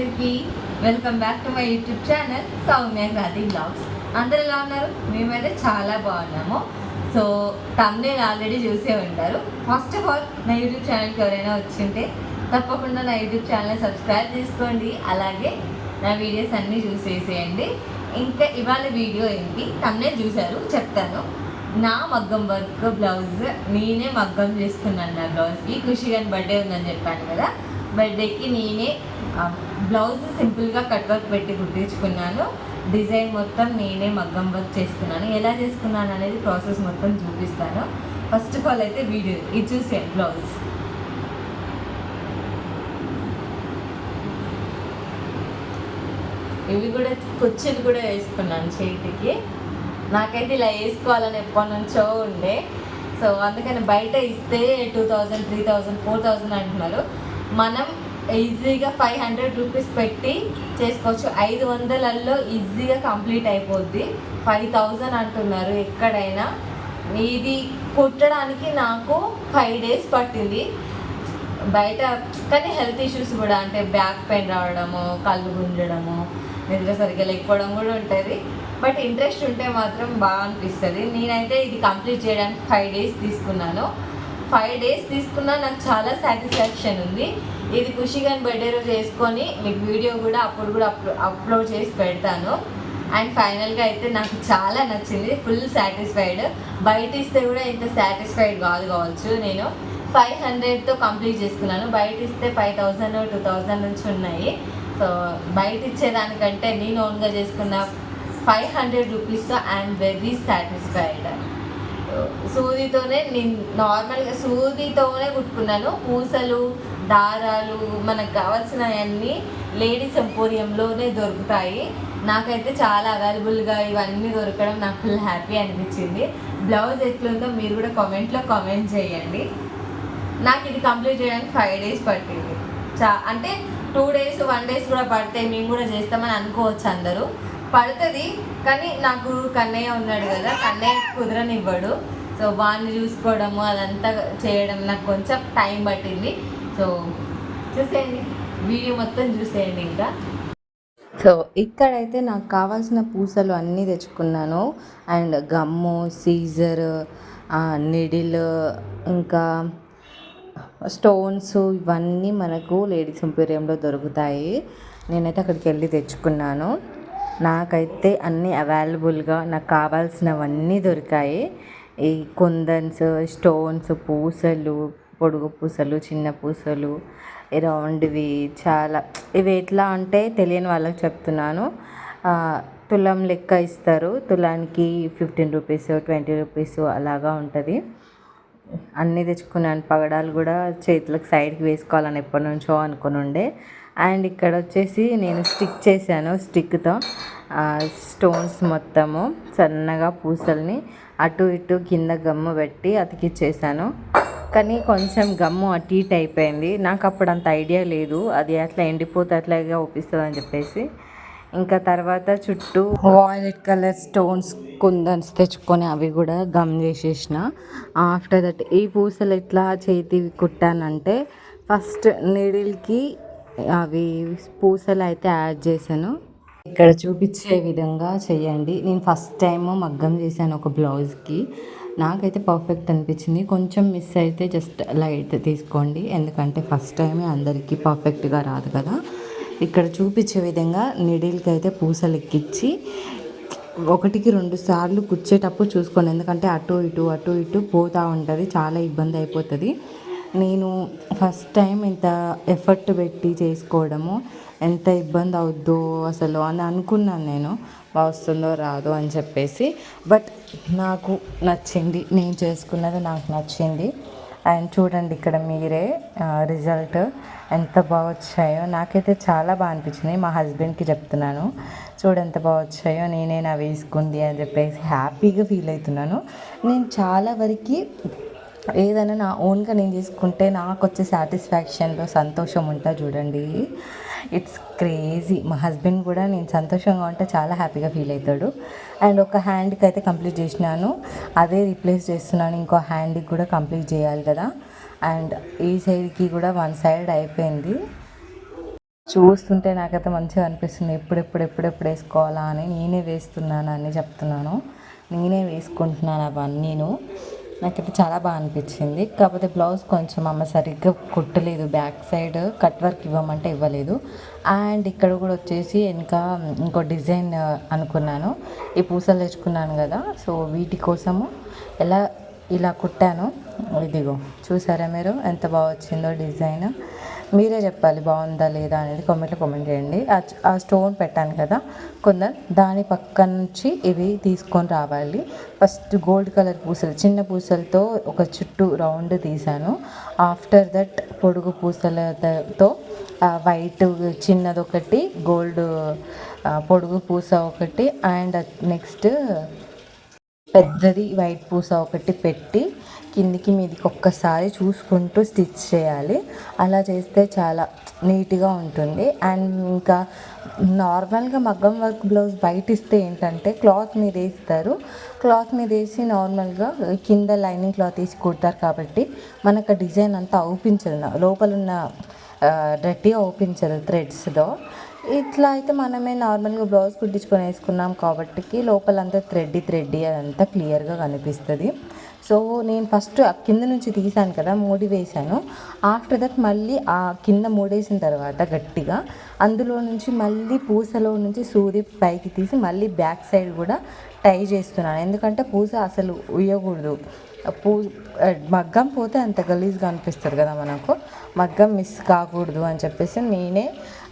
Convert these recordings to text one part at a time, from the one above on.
అందరికీ welcome back to my YouTube channel Soumya Gadi vlogs. అందరు ఎలా ఉన్నారు? మేమైతే చాలా బాగున్నాము. సో తమ్నే ఆల్రెడీ చూసే ఉంటారు. ఫస్ట్ ఆఫ్ ఆల్ నా యూట్యూబ్ ఛానల్కి ఎవరైనా వచ్చింటే తప్పకుండా నా యూట్యూబ్ ఛానల్ సబ్స్క్రైబ్ చేసుకోండి. అలాగే నా వీడియోస్ అన్నీ చూసేసేయండి. ఇంకా ఇవాళ వీడియో ఏంటి? తమ్నే చూశారు చెప్తాను. నా మగ్గం వర్క్ బ్లౌజ్ నేనే మగ్గం చేసుకున్నాను నా బ్లౌజ్కి ఖుషి గారి బర్త్డే ఉందని చెప్పాను కదా. బర్త్డేకి నేనే బ్లౌజ్ సింపుల్గా కట్ వర్క్ పెట్టి కుట్టించుకున్నాను. డిజైన్ మొత్తం నేనే మగ్గం వర్క్ చేసుకున్నాను ఎలా చేసుకున్నాను అనేది ప్రాసెస్ మొత్తం చూపిస్తాను. ఫస్ట్ ఆఫ్ ఆల్ అయితే వీడియో ఇది చూసే బ్లౌజ్. ఇవి కూడా కుర్చీలు కూడా వేసుకున్నాను చేతికి. నాకైతే ఇలా వేసుకోవాలని ఎప్పటి నుంచో ఉండే. సో అందుకని బయట ఇస్తే two thousand three thousand four thousand అంటున్నారు. మనం ఈజీగా ఫైవ్ హండ్రెడ్ రూపీస్ పెట్టి చేసుకోవచ్చు. ఐదు వందలలో ఈజీగా కంప్లీట్ అయిపోద్ది. ఫైవ్ థౌజండ్ అంటున్నారు ఎక్కడైనా. ఇది కుట్టడానికి నాకు ఫైవ్ డేస్ పట్టింది. బయట కానీ హెల్త్ ఇష్యూస్ కూడా అంటే బ్యాక్ పెయిన్ రావడము కళ్ళు గుంజడము నిద్ర సరిగ్గా లేకపోవడం కూడా ఉంటుంది. బట్ ఇంట్రెస్ట్ ఉంటే మాత్రం బాగా అనిపిస్తుంది. నేనైతే ఇది కంప్లీట్ చేయడానికి ఫైవ్ డేస్ తీసుకున్నాను. ఫైవ్ డేస్ తీసుకున్నా నాకు చాలా సాటిస్ఫాక్షన్ ఉంది. ఇది ఖుషిగా బర్త్డే రోజు వేసుకొని మీకు వీడియో కూడా అప్పుడు కూడా అప్లో అప్లోడ్ చేసి పెడతాను. అండ్ ఫైనల్గా అయితే నాకు చాలా నచ్చింది ఫుల్ సాటిస్ఫైడ్ బయట ఇస్తే కూడా ఇంత సాటిస్ఫైడ్ కాదు కావచ్చు. నేను ఫైవ్ హండ్రెడ్తో కంప్లీట్ చేసుకున్నాను. బయట ఇస్తే ఫైవ్ థౌజండ్ టూ థౌజండ్ నుంచి ఉన్నాయి. సో బయట ఇచ్చేదానికంటే నేను ఓన్గా చేసుకున్న ఫైవ్ హండ్రెడ్ రూపీస్తో ఐఎమ్ వెరీ సాటిస్ఫైడ్ సూదితోనే నేను నార్మల్గా సూదితోనే కుట్టుకున్నాను. పూసలు దారాలు మనకు కావాల్సినవన్నీ లేడీస్ ఎంపోరియంలోనే దొరుకుతాయి. నాకైతే చాలా అవైలబుల్గా ఇవన్నీ దొరకడం నాకు ఫుల్ హ్యాపీ అనిపించింది. బ్లౌజ్ ఎట్లుందో మీరు కూడా కామెంట్లో కామెంట్ చేయండి. నాకు ఇది కంప్లీట్ చేయడానికి ఫైవ్ డేస్ పట్టింది. చా అంటే టూ డేస్ వన్ డేస్ కూడా పడితే మేము కూడా చేస్తామని అనుకోవచ్చు అందరూ. పడుతుంది కానీ నాకు కన్నయ్య ఉన్నాడు కదా కన్నయ్య కుదరనివ్వడు. సో వాడిని చూసుకోవడము అదంతా చేయడం నాకు కొంచెం టైం పట్టింది. సో చూసేయండి. వీడియో మొత్తం చూసేయండి ఇంకా. సో ఇక్కడైతే నాకు కావాల్సిన పూసలు అన్నీ తెచ్చుకున్నాను. అండ్ గమ్ము సీజర్ నిడిల్ ఇంకా స్టోన్స్ ఇవన్నీ మనకు లేడీస్ ఎంపీరియంలో దొరుకుతాయి. నేనైతే అక్కడికి వెళ్ళి తెచ్చుకున్నాను. నాకైతే అన్నీ అవైలబుల్గా నాకు కావాల్సినవన్నీ దొరికాయి. ఈ కుందన్స్ స్టోన్స్ పూసలు పొడుగు పూసలు చిన్న పూసలు రౌండ్వి చాలా ఇవి ఎట్లా అంటే తెలియని వాళ్ళకి చెప్తున్నాను. తులం లెక్క ఇస్తారు. తులానికి ఫిఫ్టీన్ రూపీస్ ట్వంటీ రూపీస్ అలాగా ఉంటుంది. అన్నీ తెచ్చుకున్నాను. పగడాలు కూడా చేతులకు సైడ్కి వేసుకోవాలని ఎప్పటి నుంచో అనుకుని ఉండే అండ్ ఇక్కడ వచ్చేసి నేను స్టిక్ చేశాను స్టిక్తో. స్టోన్స్ మొత్తము సన్నగా పూసల్ని అటు ఇటు కింద గమ్ము పెట్టి అతికిచ్చేసాను. కానీ కొంచెం గమ్ము అటు ఇటు అయిపోయింది. నాకు అప్పుడు అంత ఐడియా లేదు. అది అట్లా ఎండిపోతే అట్లాగా ఒప్పిస్తుంది అని చెప్పేసి. ఇంకా తర్వాత చుట్టూ వాయిలెట్ కలర్ స్టోన్స్ కుందన్స్ తెచ్చుకొని అవి కూడా గమ్ చేసేసిన. ఆఫ్టర్ దట్ ఈ పూసలు ఎట్లా చేతివి కుట్టానంటే ఫస్ట్ నీడిల్కి అవి పూసలు అయితే యాడ్ చేశాను. ఇక్కడ చూపించే విధంగా చేయండి. నేను ఫస్ట్ టైం మగ్గం చేశాను ఒక బ్లౌజ్కి. నాకైతే పర్ఫెక్ట్ అనిపించింది. కొంచెం మిస్ అయితే జస్ట్ లైట్ తీసుకోండి. ఎందుకంటే ఫస్ట్ టైమే అందరికీ పర్ఫెక్ట్గా రాదు కదా. ఇక్కడ చూపించే విధంగా నిడిల్కి అయితే పూసలు ఎక్కించి ఒకటికి రెండు సార్లు కుచ్చేటప్పుడు చూసుకోండి. ఎందుకంటే అటు ఇటు అటు ఇటు పోతూ ఉంటుంది. చాలా ఇబ్బంది అయిపోతుంది. నేను ఫస్ట్ టైం ఇంత ఎఫర్ట్ పెట్టి చేసుకోవడము ఎంత ఇబ్బంది అవుద్దో అసలు అని అనుకున్నాను నేను. వస్తుందో రాదో అని చెప్పేసి. బట్ నాకు నచ్చింది. నేను చేసుకున్నది నాకు నచ్చింది. అండ్ చూడండి ఇక్కడ మీరే రిజల్ట్ ఎంత బాగా వచ్చాయో. నాకైతే చాలా బాగా అనిపించింది. మా హస్బెండ్కి చెప్తున్నాను. చూడు ఎంత బాగా వచ్చాయో నేనే నా వేసుకుంది అని చెప్పేసి హ్యాపీగా ఫీల్ అవుతున్నాను. నేను చాలా వరకు ఏదైనా నా ఓన్గా నేను చేసుకుంటే నాకు వచ్చే సాటిస్ఫాక్షన్లో సంతోషం ఉంటా చూడండి. ఇట్స్ క్రేజీ మా హస్బెండ్ కూడా నేను సంతోషంగా ఉంటే చాలా హ్యాపీగా ఫీల్ అవుతాడు. అండ్ ఒక హ్యాండ్కి అయితే కంప్లీట్ చేసినాను. అదే రీప్లేస్ చేస్తున్నాను. ఇంకో హ్యాండ్కి కూడా కంప్లీట్ చేయాలి కదా. అండ్ ఈ సైడ్కి కూడా వన్ సైడ్ అయిపోయింది. చూస్తుంటే నాకైతే మంచిగా అనిపిస్తుంది. ఎప్పుడెప్పుడు ఎప్పుడెప్పుడు వేసుకోవాలా అని నేనే వేస్తున్నాను అని చెప్తున్నాను. నేనే వేసుకుంటున్నాను అవన్నీను నాకైతే చాలా బాగా అనిపించింది. కాకపోతే బ్లౌజ్ కొంచెం అమ్మ సరిగ్గా కుట్టలేదు. బ్యాక్ సైడ్ కట్ వర్క్ ఇవ్వమంటే ఇవ్వలేదు. అండ్ ఇక్కడ కూడా వచ్చేసి ఇంకా ఇంకో డిజైన్ అనుకున్నాను. ఈ పూసలు తెచ్చుకున్నాను కదా. సో వీటి కోసము ఎలా ఇలా కుట్టాను. ఇదిగో చూసారా మీరు? ఎంత బాగా వచ్చిందో డిజైన్ మీరే చెప్పాలి బాగుందా లేదా అనేది కామెంట్లో కామెంట్ చేయండి. ఆ- ఆ స్టోన్ పెట్టాను కదా కొందరు దాని పక్క నుంచి ఇవి తీసుకొని రావాలి. ఫస్ట్ గోల్డ్ కలర్ పూసలు చిన్న పూసలతో ఒక చుట్టూ రౌండ్ తీసాను. ఆఫ్టర్ దట్ పొడుగు పూసలతో వైట్ చిన్నదొకటి గోల్డ్ పొడుగు పూస ఒకటి అండ్ నెక్స్ట్ పెద్దది వైట్ పూస ఒకటి పెట్టి కిందికి మీదికి ఒక్కసారి చూసుకుంటూ స్టిచ్ చేయాలి. అలా చేస్తే చాలా నీట్గా ఉంటుంది. అండ్ ఇంకా నార్మల్గా మగ్గం వర్క్ బ్లౌజ్ బయట ఇస్తే ఏంటంటే క్లాత్ మీద వేస్తారు. క్లాత్ మీద వేసి నార్మల్గా కింద లైనింగ్ క్లాత్ వేసి కుడతారు కాబట్టి మనకు డిజైన్ అంతా అవుపించదు. లోపల ఉన్న గట్టిగా అవుపించదు థ్రెడ్స్తో ఇట్లా అయితే మనమే నార్మల్గా బ్లౌజ్ కుట్టించుకొని వేసుకున్నాం కాబట్టి లోపలంతా థ్రెడ్డి థ్రెడ్డి అదంతా క్లియర్గా కనిపిస్తుంది. సో నేను ఫస్ట్ ఆ కింద నుంచి తీసాను కదా మూడి వేసాను ఆఫ్టర్ దట్ మళ్ళీ ఆ కింద మూడేసిన తర్వాత గట్టిగా అందులో నుంచి మళ్ళీ పూసలో నుంచి సూది పైకి తీసి మళ్ళీ బ్యాక్ సైడ్ కూడా టై చేస్తున్నాను. ఎందుకంటే పూస అసలు ఉయ్యకూడదు. పూ మగ్గం పోతే అంత గలీజ్గా అనిపిస్తుంది కదా మనకు. మగ్గం మిస్ కాకూడదు అని చెప్పేసి నేనే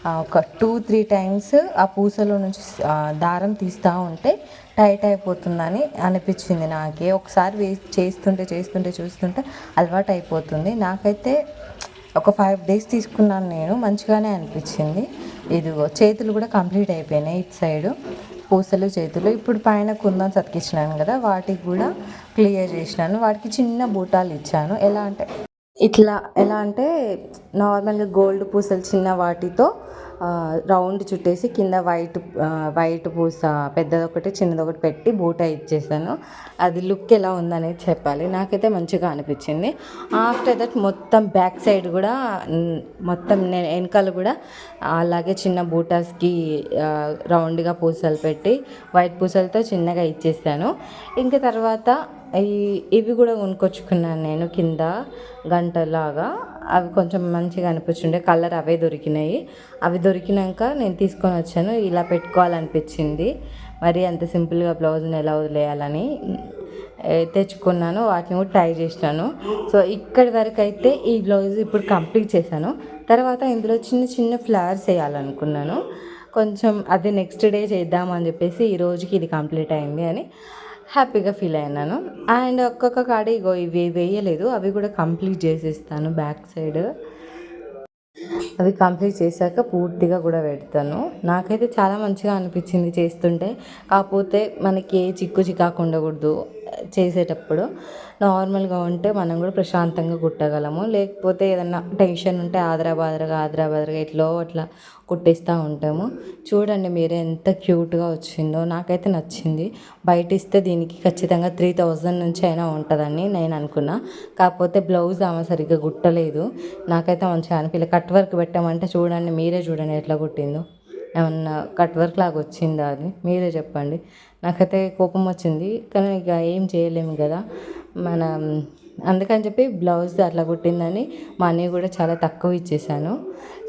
ఒక టూ త్రీ టైమ్స్ ఆ పూసలో నుంచి దారం తీస్తూ ఉంటే టైట్ అయిపోతుందని అనిపించింది నాకే. ఒకసారి వే చేస్తుంటే చేస్తుంటే చూస్తుంటే అలవాటు అయిపోతుంది. నాకైతే ఒక ఫైవ్ డేస్ తీసుకున్నాను నేను. మంచిగానే అనిపించింది. ఇదిగో చేతులు కూడా కంప్లీట్ అయిపోయినాయి ఇటు సైడు. పూసలు చేతులు. ఇప్పుడు పైన కుందం చతికిచ్చినాను కదా వాటికి కూడా క్లియర్ చేసినాను. వాటికి చిన్న బూటాలు ఇచ్చాను. ఎలా అంటే ఇట్లా ఎలా అంటే నార్మల్గా గోల్డ్ పూసలు చిన్న వాటితో రౌండ్ చుట్టేసి కింద వైట్ వైట్ పూస పెద్దది ఒకటి చిన్నది ఒకటి పెట్టి బూట ఇచ్చేసాను. అది లుక్ ఎలా ఉందనేది చెప్పాలి. నాకైతే మంచిగా అనిపించింది. ఆఫ్టర్ దట్ మొత్తం బ్యాక్ సైడ్ కూడా మొత్తం నేను వెనకాల కూడా అలాగే చిన్న బూటాస్కి రౌండ్గా పూసలు పెట్టి వైట్ పూసలతో చిన్నగా ఇచ్చేసాను. ఇంకా తర్వాత ఇవి కూడా కొనుక్కొచ్చుకున్నాను నేను కింద గంటలాగా. అవి కొంచెం మంచిగా అనిపించుండే. కలర్ అవే దొరికినాయి. అవి దొరికినాక నేను తీసుకొని వచ్చాను. ఇలా పెట్టుకోవాలనిపించింది. మరి అంత సింపుల్గా బ్లౌజ్ని ఎలా వదిలేయాలని తెచ్చుకున్నాను. వాటిని కూడా ట్రై చేసినాను. సో ఇక్కడి వరకు అయితే ఈ బ్లౌజ్ ఇప్పుడు కంప్లీట్ చేశాను. తర్వాత ఇందులో చిన్న చిన్న ఫ్లవర్స్ వేయాలనుకున్నాను. కొంచెం అది నెక్స్ట్ డే చేద్దామని చెప్పేసి ఈ రోజుకి ఇది కంప్లీట్ అయింది అని. హ్యాపీగా ఫీల్ అయినాను. అండ్ ఒక్కొక్క కాడ ఇగో ఇవి వేయలేదు అవి కూడా కంప్లీట్ చేసేస్తాను బ్యాక్ సైడ్. అవి కంప్లీట్ చేశాక పూర్తిగా కూడా పెడతాను. నాకైతే చాలా మంచిగా అనిపించింది చేస్తుంటే. కాకపోతే మనకి ఏ చిక్కు చికాకు చేసేటప్పుడు. నార్మల్గా ఉంటే మనం కూడా ప్రశాంతంగా కుట్టగలము. లేకపోతే ఏదన్నా టెన్షన్ ఉంటే ఆదరాబాదరగా ఆదరాబాదరగా ఇట్లో బాదరగా అట్లా కుట్టేస్తూ ఉంటాము. చూడండి మీరే ఎంత క్యూట్గా వచ్చిందో. నాకైతే నచ్చింది. బయట ఇస్తే దీనికి ఖచ్చితంగా త్రీ థౌజండ్ నుంచి అయినా ఉంటుందని నేను అనుకున్నా. కాకపోతే బ్లౌజ్ ఆమె సరిగ్గా కుట్టలేదు. నాకైతే మంచిగా అనిపించలేదు కట్ వర్క్ పెట్టామంటే చూడండి మీరే చూడండి ఎట్లా కుట్టిందో. ఏమన్నా కట్ వర్క్ లాగా వచ్చిందా అది? మీరే చెప్పండి. నాకైతే కోపం వచ్చింది. కానీ ఇక ఏం చేయలేము కదా. మన అందుకని చెప్పి బ్లౌజ్ అట్లా కుట్టిందని మా అన్నయ్య కూడా చాలా తక్కువ ఇచ్చేసాను.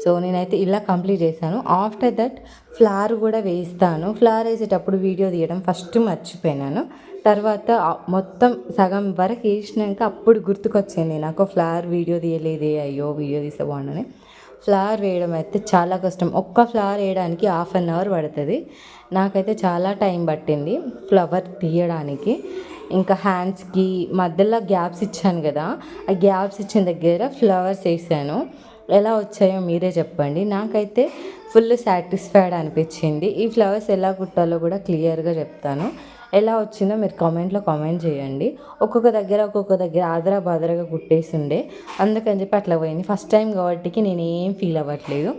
సో నేనైతే ఇలా కంప్లీట్ చేశాను. ఆఫ్టర్ దట్ ఫ్లవర్ కూడా వేస్తాను ఫ్లవర్ వేసేటప్పుడు వీడియో తీయడం ఫస్ట్ మర్చిపోయినాను. తర్వాత మొత్తం సగం వరకు వేసినాక అప్పుడు గుర్తుకొచ్చింది నాకు ఫ్లవర్ వీడియో తీయలేదే అయ్యో వీడియో తీస్తే బాగుండని. ఫ్లవర్ వేయడం అయితే చాలా కష్టం. ఒక్క ఫ్లవర్ వేయడానికి హాఫ్ అన్ అవర్ పడుతుంది. నాకైతే చాలా టైం పట్టింది ఫ్లవర్ తీయడానికి. ఇంకా హ్యాండ్స్కి మధ్యలో గ్యాప్స్ ఇచ్చాను కదా ఆ గ్యాప్స్ ఇచ్చిన దగ్గర ఫ్లవర్స్ వేసాను. ఎలా వచ్చాయో మీరే చెప్పండి. నాకైతే ఫుల్ సాటిస్ఫైడ్ అనిపించింది. ఈ ఫ్లవర్స్ ఎలా కుట్టాలో కూడా క్లియర్గా చెప్తాను. ఎలా వచ్చిందో మీరు కామెంట్లో కామెంట్ చేయండి. ఒక్కొక్క దగ్గర ఒక్కొక్క దగ్గర ఆదరా బాదరగా కుట్టేసి ఉండే అందుకని చెప్పి అట్లా పోయింది. ఫస్ట్ టైం కాబట్టి నేను ఏం ఫీల్ అవ్వట్లేదు.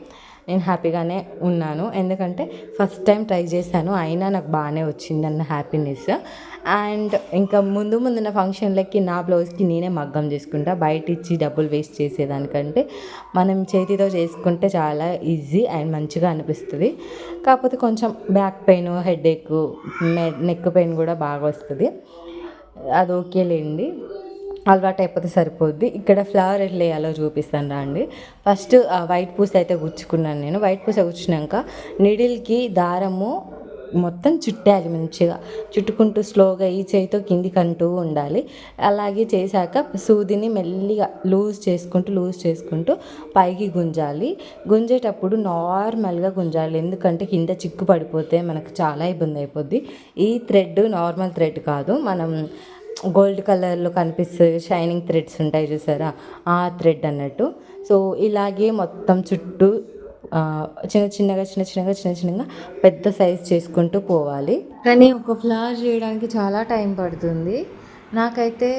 నేను హ్యాపీగానే ఉన్నాను. ఎందుకంటే ఫస్ట్ టైం ట్రై చేశాను. అయినా నాకు బాగానే వచ్చింది అన్న హ్యాపీనెస్ అండ్ ఇంకా ముందు ముందున్న ఫంక్షన్లకి నా బ్లౌజ్కి నేనే మగ్గం చేసుకుంటా. బయట ఇచ్చి డబ్బులు వేస్ట్ చేసేదానికంటే మనం చేతితో చేసుకుంటే చాలా ఈజీ అండ్ మంచిగా అనిపిస్తుంది. కాకపోతే కొంచెం back pain headache neck pain కూడా బాగా వస్తుంది. అది ఓకేలేండి అలవాటు అయిపోతే సరిపోద్ది. ఇక్కడ ఫ్లవర్ ఎట్లా వేయాలో చూపిస్తాను రండి. ఫస్ట్ ఆ వైట్ పూస అయితే గుచ్చుకున్నాను నేను. వైట్ పూస గుచ్చినాక నిడిల్కి దారము మొత్తం చుట్టాలి మంచిగా. చుట్టుకుంటూ స్లోగా ఈ చేయితో కిందికి అంటూ ఉండాలి. అలాగే చేశాక సూదిని మెల్లిగా లూజ్ చేసుకుంటూ లూజ్ చేసుకుంటూ పైకి గుంజాలి. గుంజేటప్పుడు నార్మల్గా గుంజాలి. ఎందుకంటే కింద చిక్కు పడిపోతే మనకు చాలా ఇబ్బంది అయిపోద్ది. ఈ థ్రెడ్ నార్మల్ థ్రెడ్ కాదు. మనం గోల్డ్ కలర్లో కనిపిస్తుంది షైనింగ్ థ్రెడ్స్ ఉంటాయి చూసారా? ఆ థ్రెడ్ అన్నట్టు. సో ఇలాగే మొత్తం చుట్టూ చిన్న చిన్నగా చిన్న చిన్నగా చిన్న చిన్నగా పెద్ద సైజ్ చేసుకుంటూ పోవాలి. కానీ ఒక ఫ్లవర్ చేయడానికి చాలా టైం పడుతుంది. నాకైతే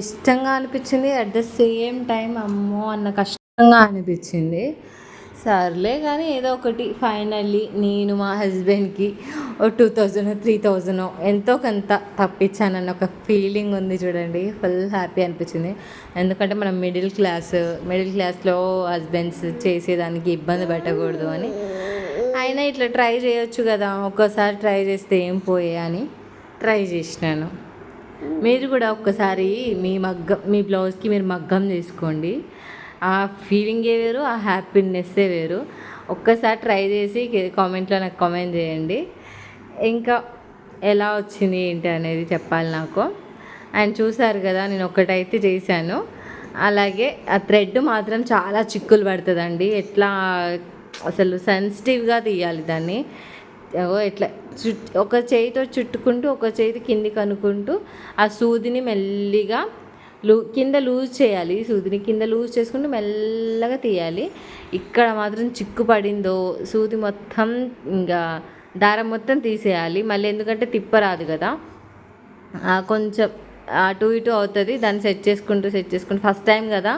ఇష్టంగా అనిపించింది. అట్ ద సేమ్ టైం అమ్మో అన్న కష్టంగా అనిపించింది. సర్లే కానీ ఏదో ఒకటి. ఫైనల్లీ నేను మా హస్బెండ్కి ఓ టూ థౌజండ్ త్రీ థౌజండ్ ఎంతో కొంత తప్పించానన్న ఒక ఫీలింగ్ ఉంది చూడండి. ఫుల్ హ్యాపీ అనిపించింది. ఎందుకంటే మనం మిడిల్ క్లాస్ మిడిల్ క్లాస్లో హస్బెండ్స్ చేసేదానికి ఇబ్బంది పెట్టకూడదు అని. అయినా ఇట్లా ట్రై చేయొచ్చు కదా ఒక్కసారి ట్రై చేస్తే ఏం పోయే అని ట్రై చేసినాను. మీరు కూడా ఒక్కసారి మీ మగ్గం మీ బ్లౌజ్కి మీరు మగ్గం చేసుకోండి. ఆ ఫీలింగే వేరు ఆ హ్యాపీనెస్సే వేరు. ఒక్కసారి ట్రై చేసి కామెంట్లో నాకు కామెంట్ చేయండి. ఇంకా ఎలా వచ్చింది ఏంటి అనేది చెప్పాలి నాకు. అండ్ చూసారు కదా నేను ఒకటైతే చేశాను. అలాగే ఆ థ్రెడ్ మాత్రం చాలా చిక్కులు పడుతుందండి. ఎట్లా అసలు సెన్సిటివ్గా తీయాలి దాన్ని. ఓ ఇట్లా చుట్ ఒక చేయితో చుట్టుకుంటూ ఒక చేతి కిందికి అనుకుంటూ ఆ సూదిని మెల్లిగా లూ కింద లూజ్ చేయాలి. సూదిని కింద లూజ్ చేసుకుంటూ మెల్లగా తీయాలి. ఇక్కడ మాత్రం చిక్కు పడిందో సూది మొత్తం ఇంకా దారం మొత్తం తీసేయాలి. మళ్ళీ ఎందుకంటే తిప్పరాదు కదా. కొంచెం అటు ఇటు అవుతుంది. దాన్ని సెట్ చేసుకుంటూ సెట్ చేసుకుంటూ. ఫస్ట్ టైం కదా.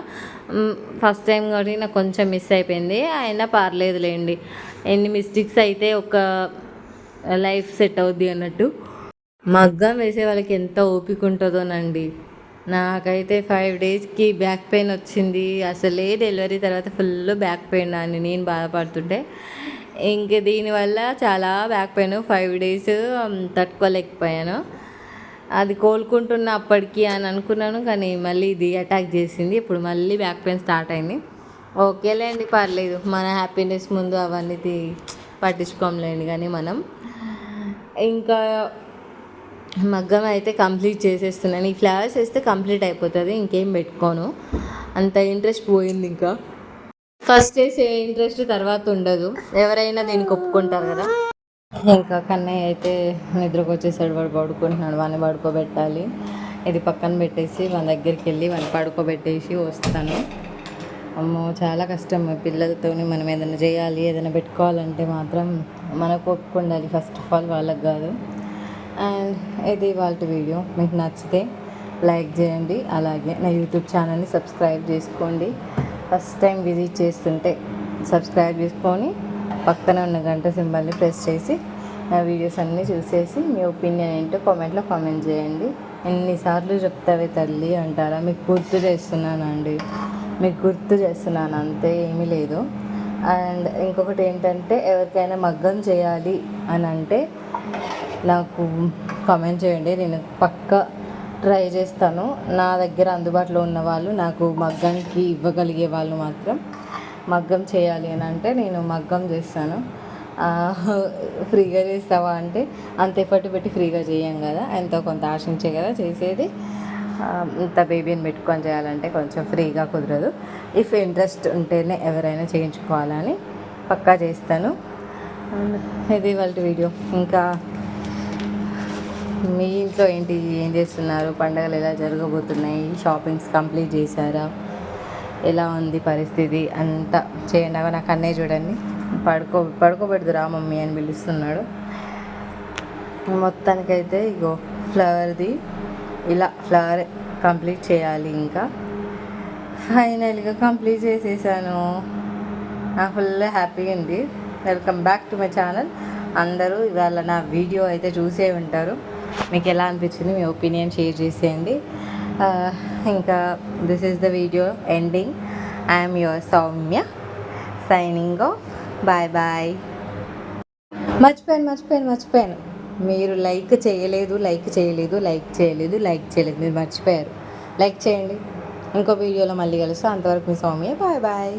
ఫస్ట్ టైం కాబట్టి నాకు కొంచెం మిస్ అయిపోయింది. అయినా పర్లేదులేండి. ఎన్ని మిస్టేక్స్ అయితే ఒక లైఫ్ సెట్ అవుద్ది అన్నట్టు. మగ్గం వేసే వాళ్ళకి ఎంత ఓపిక ఉంటుందోనండి. నాకైతే ఫైవ్ డేస్కి బ్యాక్ పెయిన్ వచ్చింది. అసలే డెలివరీ తర్వాత ఫుల్ బ్యాక్ పెయిన్ అని నేను బాధపడుతుంటే. ఇంక దీనివల్ల చాలా బ్యాక్ పెయిన్ ఫైవ్ డేస్ తట్టుకోలేకపోయాను. అది కోలుకుంటున్న అప్పటికి అని అనుకున్నాను. కానీ మళ్ళీ ఇది అటాక్ చేసింది. ఇప్పుడు మళ్ళీ బ్యాక్ పెయిన్ స్టార్ట్ అయింది. ఓకేలేండి పర్లేదు. మన హ్యాపీనెస్ ముందు అవన్నీ తీ- పట్టించుకోంలేండి. కానీ మనం ఇంకా మగ్గం అయితే కంప్లీట్ చేసేస్తున్నాను ఈ ఫ్లవర్స్ వేస్తే కంప్లీట్ అయిపోతుంది ఇంకేం పెట్టుకోను. అంత ఇంట్రెస్ట్ పోయింది ఇంకా. ఫస్ట్ వేసే ఇంట్రెస్ట్ తర్వాత ఉండదు. ఎవరైనా దీనికి ఒప్పుకుంటారు కదా. ఇంకా కన్నయ్య అయితే నిద్రకు వచ్చేసాడు వాడు పడుకుంటున్నాడు వాడిని పడుకోబెట్టాలి. ఇది పక్కన పెట్టేసి వాళ్ళ దగ్గరికి వెళ్ళి వాళ్ళు పడుకోబెట్టేసి వస్తాను. అమ్మో చాలా కష్టం. పిల్లలతో మనం ఏదైనా చేయాలి ఏదైనా పెట్టుకోవాలంటే మాత్రం మనకు ఒప్పుకుండాలి ఫస్ట్ ఆఫ్ ఆల్ వాళ్ళకి కాదు. అండ్ ఇది వాళ్ళ వీడియో మీకు నచ్చితే లైక్ చేయండి. అలాగే నా యూట్యూబ్ ఛానల్ని సబ్స్క్రైబ్ చేసుకోండి. ఫస్ట్ టైం విజిట్ చేస్తుంటే సబ్స్క్రైబ్ చేసుకొని పక్కన ఉన్న గంట సింబల్ని ప్రెస్ చేసి నా వీడియోస్ అన్నీ చూసేసి మీ ఒపీనియన్ ఏంటో కామెంట్లో కామెంట్ చేయండి. ఎన్నిసార్లు చెప్తావే తల్లి అంటారా? మీకు గుర్తు చేస్తున్నానండి. మీకు గుర్తు చేస్తున్నాను అంతే ఏమీ లేదు. అండ్ ఇంకొకటి ఏంటంటే ఎవరికైనా మగ్గం చేయాలి అని అంటే నాకు కామెంట్ చేయండి. నేను పక్క ట్రై చేస్తాను. నా దగ్గర అందుబాటులో ఉన్న వాళ్ళు నాకు మగ్గంకి ఇవ్వగలిగే వాళ్ళు మాత్రం మగ్గం చేయాలి అని అంటే నేను మగ్గం చేస్తాను. ఫ్రీగా చేస్తావా అంటే అంత ఎఫర్ట్ పెట్టి ఫ్రీగా చేయం కదా. ఎంతో కొంత ఆశించే కదా చేసేది. ఇంత బేబీని పెట్టుకొని చేయాలంటే కొంచెం ఫ్రీగా కుదరదు. ఇఫ్ ఇంట్రెస్ట్ ఉంటేనే ఎవరైనా చేయించుకోవాలని పక్కా చేస్తాను. ఇది వాళ్ళ వీడియో ఇంకా మీ ఇంట్లో ఏంటి ఏం చేస్తున్నారు? పండగలు ఎలా జరగబోతున్నాయి? షాపింగ్స్ కంప్లీట్ చేశారా? ఎలా ఉంది పరిస్థితి? అంతా చేయండి నాకు అన్నయ్య చూడండి. పడుకో పడుకోబెడుతురా మమ్మీ అని పిలుస్తున్నాడు. మొత్తానికైతే ఇగో ఫ్లవర్ది ఇలా ఫ్లవర్ కంప్లీట్ చేయాలి ఇంకా. ఫైనల్గా కంప్లీట్ చేసేసాను. ఫుల్ హ్యాపీగా ఉంది welcome back to my channel. అందరూ ఇవాళ నా వీడియో అయితే చూసే ఉంటారు. మీకు ఎలా అనిపించింది మీ ఒపీనియన్ షేర్ చేసేయండి. ఇంకా this is the video ending I'm your Soumya signing off bye bye మర్చిపోయాను మర్చిపోయాను మర్చిపోయాను. మీరు లైక్ చేయలేదు లైక్ చేయలేదు లైక్ చేయలేదు లైక్ చేయలేదు. మీరు మర్చిపోయారు. లైక్ చేయండి. ఇంకో వీడియోలో మళ్ళీ కలుస్తా. అంతవరకు మీ సౌమ్య. Bye bye